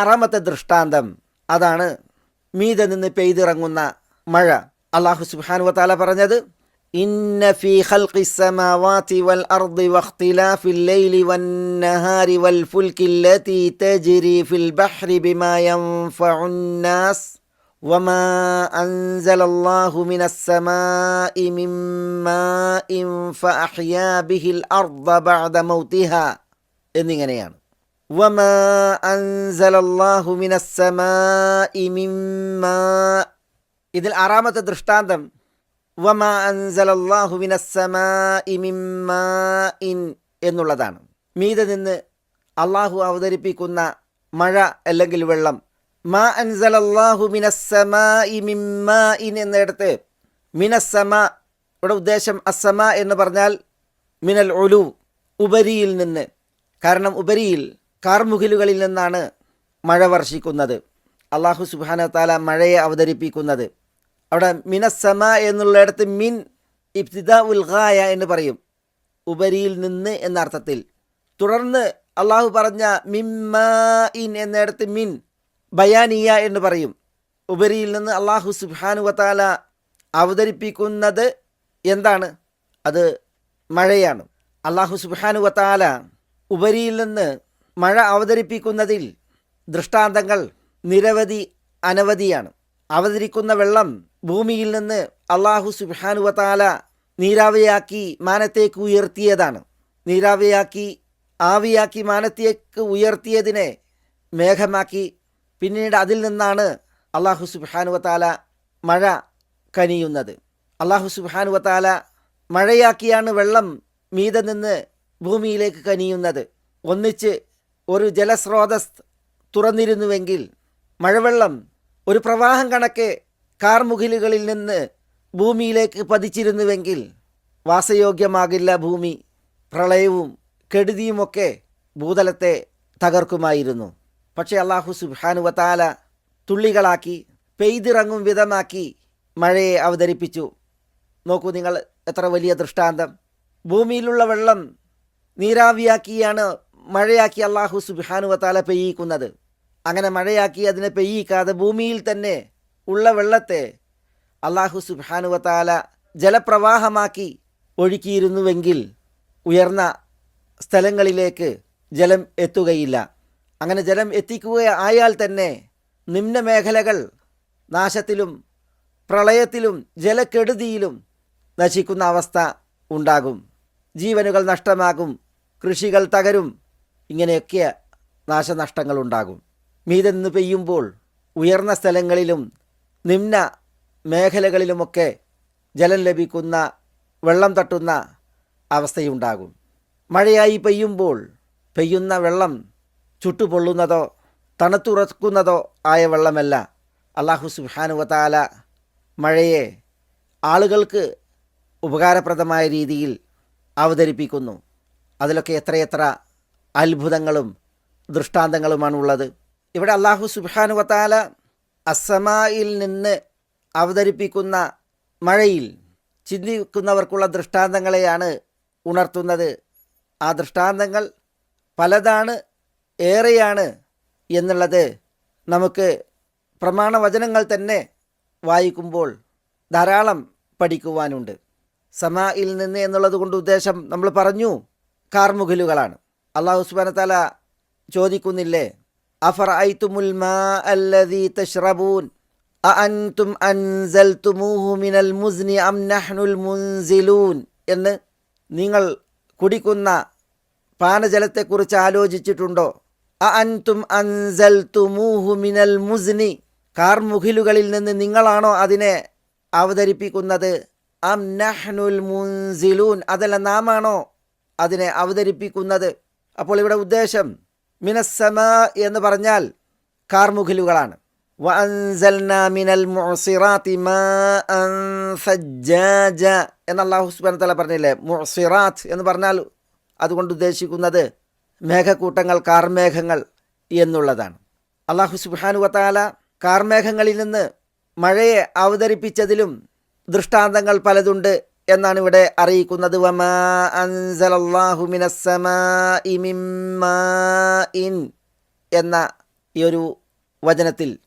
ആറാമത്തെ ദൃഷ്ടാന്തം അതാണ് മീതെ നിന്ന് പെയ്തിറങ്ങുന്ന മഴ അള്ളാഹു സുബ്ഹാനു വതാല പറഞ്ഞത് ഇന്ന ഫീ ഖൽഖി السماوات والأرض واختلاف الليل والنهار والفلك التي تجري في البحر بما ينفع الناس وما أنزل الله من السماء من ماء فأحيا به الأرض بعد موتها എന്നിങ്ങനെയാണ് وما أنزل الله من السماء من ماء ഇതിൽ ആറാമത്തെ ദൃഷ്ടാന്തം വമ അൻസലല്ലാഹു മിനസ്സമാഇ മിൻ മാഇൻ എന്നുള്ളതാണ് മീതെ നിന്ന് അള്ളാഹു അവതരിപ്പിക്കുന്ന മഴ അല്ലെങ്കിൽ വെള്ളം മാ അൻസലല്ലാഹു മിനസ്സമാഇ മിൻ മാഇൻ എന്നിടത്ത് മിനസ്സമ ഇവിടെ ഉദ്ദേശം അസ്സമ എന്ന് പറഞ്ഞാൽ മിനൽ ഒലു ഉപരിയിൽ നിന്ന് കാരണം ഉപരിയിൽ കാർമുകിലുകളിൽ നിന്നാണ് മഴ വർഷിക്കുന്നത്. അള്ളാഹു സുബാന താല മഴയെ അവതരിപ്പിക്കുന്നത്. അവിടെ മിനസ്സമ എന്നുള്ളിടത്ത് മിൻ ഇബ്തിദ ഉൽഹായ എന്ന് പറയും. ഉപരിയിൽ നിന്ന് എന്ന അർത്ഥത്തിൽ. തുടർന്ന് അള്ളാഹു പറഞ്ഞ മിമ്മ ഇൻ എന്നിടത്ത് മിൻ ബയാനിയ എന്ന് പറയും. ഉപരിയിൽ നിന്ന് അള്ളാഹു സുബാനു വത്താല അവതരിപ്പിക്കുന്നത് എന്താണ്? അത് മഴയാണ്. അള്ളാഹു സുബാനു വത്താല ഉപരിയിൽ നിന്ന് മഴ അവതരിപ്പിക്കുന്നതിൽ ദൃഷ്ടാന്തങ്ങൾ നിരവധി അനവധിയാണ്. അവതരിക്കുന്ന വെള്ളം ഭൂമിയിൽ നിന്ന് അള്ളാഹു സുബാനുവത്താല നീരാവിയാക്കി മാനത്തേക്ക് ഉയർത്തിയതാണ്. നീരാവിയാക്കി ആവിയാക്കി മാനത്തേക്ക് ഉയർത്തിയതിനെ മേഘമാക്കി. പിന്നീട് അതിൽ നിന്നാണ് അള്ളാഹു സുബാനുവത്താല മഴ കനിയുന്നത്. അള്ളാഹു സുബാനുവത്താല മഴയാക്കിയാണ് വെള്ളം മീതെ നിന്ന് ഭൂമിയിലേക്ക് കനിയുന്നത്. ഒന്നിച്ച് ഒരു ജലസ്രോതസ് തുറന്നിരുന്നുവെങ്കിൽ മഴവെള്ളം ഒരു പ്രവാഹം കണക്കെ കാർമുകിലുകളിൽ നിന്ന് ഭൂമിയിലേക്ക് പതിച്ചിരുന്നുവെങ്കിൽ വാസയോഗ്യമാകില്ല ഭൂമി. പ്രളയവും കെടുതിയുമൊക്കെ ഭൂതലത്തെ തകർക്കുമായിരുന്നു. പക്ഷേ അള്ളാഹു സുബാനുവത്താല തുള്ളികളാക്കി പെയ്തിറങ്ങും വിധമാക്കി മഴയെ അവതരിപ്പിച്ചു. നോക്കൂ നിങ്ങൾ എത്ര വലിയ ദൃഷ്ടാന്തം. ഭൂമിയിലുള്ള വെള്ളം നീരാവിയാക്കിയാണ് മഴയാക്കി അള്ളാഹു സുബിഹാനുവത്താല പെയ്യിക്കുന്നത്. അങ്ങനെ മഴയാക്കി അതിനെ പെയ്യിക്കാതെ ഭൂമിയിൽ തന്നെ ഉള്ള വെള്ളത്തെ അള്ളാഹു സുബാനുവത്താല ജലപ്രവാഹമാക്കി ഒഴുക്കിയിരുന്നുവെങ്കിൽ ഉയർന്ന സ്ഥലങ്ങളിലേക്ക് ജലം എത്തുകയില്ല. അങ്ങനെ ജലം എത്തിക്കുക ആയാൽ തന്നെ നിമ്നമേഖലകൾ നാശത്തിലും പ്രളയത്തിലും ജലക്കെടുതിയിലും നശിക്കുന്ന അവസ്ഥ ഉണ്ടാകും. ജീവനുകൾ നഷ്ടമാകും. കൃഷികൾ തകരും. ഇങ്ങനെയൊക്കെ നാശനഷ്ടങ്ങളുണ്ടാകും. മീതെ നിന്ന് പെയ്യുമ്പോൾ ഉയർന്ന സ്ഥലങ്ങളിലും നിമ്ന മേഖലകളിലുമൊക്കെ ജലം ലഭിക്കുന്ന വെള്ളം തട്ടുന്ന അവസ്ഥയുണ്ടാകും. മഴയായി പെയ്യുമ്പോൾ പെയ്യുന്ന വെള്ളം ചുട്ടുപൊള്ളുന്നതോ തണുത്തുറക്കുന്നതോ ആയ വെള്ളമല്ല. അള്ളാഹു സുഹാനുവതാല മഴയെ ആളുകൾക്ക് ഉപകാരപ്രദമായ രീതിയിൽ അവതരിപ്പിക്കുന്നു. അതിലൊക്കെ എത്രയെത്ര അത്ഭുതങ്ങളും ദൃഷ്ടാന്തങ്ങളുമാണ് ഉള്ളത് ഇവിടെ അള്ളാഹു സുബാനുവത്താല അസമായിൽ നിന്ന് അവതരിപ്പിക്കുന്ന മഴയിൽ ചിന്തിക്കുന്നവർക്കുള്ള ദൃഷ്ടാന്തങ്ങളെയാണ് ഉണർത്തുന്നത്. ആ ദൃഷ്ടാന്തങ്ങൾ പലതാണ് ഏറെയാണ് എന്നുള്ളത് നമുക്ക് പ്രമാണവചനങ്ങൾ തന്നെ വായിക്കുമ്പോൾ ധാരാളം പഠിക്കുവാനുണ്ട്. സമായിൽ നിന്ന് എന്നുള്ളത് കൊണ്ട് ഉദ്ദേശം നമ്മൾ പറഞ്ഞു കാർമുകിലുകളാണ്. അള്ളാഹു സുബാനത്താല ചോദിക്കുന്നില്ലേ? അഫർ തഷ്റബൂൻ അഅൻതും മിനൽ മുസ്നി അം നഹ്നുൽ മുൻസിലൂൻ? എന്ന് നിങ്ങൾ കുടിക്കുന്ന പാനജലത്തെക്കുറിച്ച് ആലോചിച്ചിട്ടുണ്ടോ? അഅൻതും അൻസൽതുമൂഹു മിനൽ മുസ്നി? കാർമുഖിലുകളിൽ നിന്ന് നിങ്ങളാണോ അതിനെ അവതരിപ്പിക്കുന്നത്? അം നഹ്നുൽ മുൻസിലൂൻ? അതല്ല നാമാണോ അതിനെ അവതരിപ്പിക്കുന്നത്? അപ്പോൾ ഇവിടെ ഉദ്ദേശം മിനസ്സമ എന്ന് പറഞ്ഞാൽ സജ്ജാജ എന്ന് അല്ലാഹു സുബ്ഹാനഹു വതആല പറഞ്ഞില്ലേ? മുസിറാത്ത് എന്ന് പറഞ്ഞാൽ അതുകൊണ്ട് ഉദ്ദേശിക്കുന്നത് മേഘക്കൂട്ടങ്ങൾ കാർമേഘങ്ങൾ എന്നുള്ളതാണ്. അള്ളാഹു സുബാനു കാർമേഘങ്ങളിൽ നിന്ന് മഴയെ അവതരിപ്പിച്ചതിലും ദൃഷ്ടാന്തങ്ങൾ പലതുണ്ട്. എന്നാണ് ഇവിടെ അറിയിക്കുന്നത്. എന്ന ഈ ഒരു വചനത്തിൽ